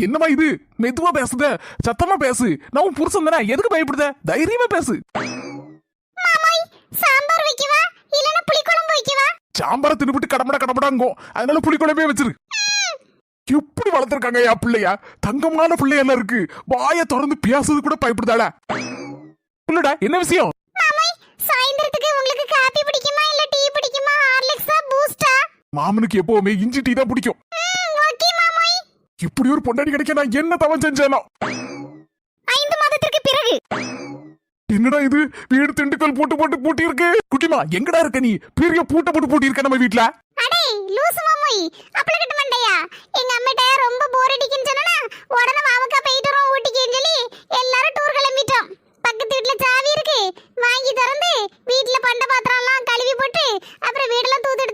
என்னமா இது? மெதுவா பேசுத. சத்தமா பேசு. நான் உன் புருஷன் தானே. எதுக்கு பயப்படுத? தைரியமா பேசு. சாம்பார் வைக்கவா? இல்லனா புளிக்குழம்பு வைக்கவா? சாம்பார தின்னுபிட்டு கடமட கடமடாங்கோ. அதனால புளிக்குழம்பே வச்சிரு. எப்படி வளர்த்திருக்காங்க என் பிள்ளையா? தங்கமான பிள்ளையெல்லாம் இருக்கு. வாய திறந்து பேசுறது கூட பயப்படுதாள. இல்லடா என்ன விஷயம்? மாமனுக்கு எப்பவுமே இஞ்சி டீ தான் பிடிக்கும். இப்படி ஒரு பொண்டாடி கிடைக்க நான் என்ன தவம் செஞ்சேனா? ஐந்து மாதத்திற்கு பிறகு. என்னடா இது? வீடு திண்டுக்கல் போட்டு போட்டு பூட்டி இருக்கு குட்டிமா எங்கடா இருக்க நீ? பெரிய பூட்ட போட்டு பூட்டி இருக்க நம்ம வீட்ல. அடே லூசு மாமோய். அப்பளக்கட்டு மண்டையா எங்க அம்மிட்ட ரொம்ப போர் அடிக்குன்னு சொன்னா உடனே வாமக்கா போயிட்டு வரோம் ஊட்டிக்குன்னு சொல்லி எல்லாரும் டூர் கிளம்பிட்டோம். பக்கத்து வீட்ல சாவி இருக்கு. வாங்கி திறந்து வீட்ல பண்ட பாத்திரம்லாம் கழுவி போட்டு அப்புறம் வீடெல்லாம் தூத்து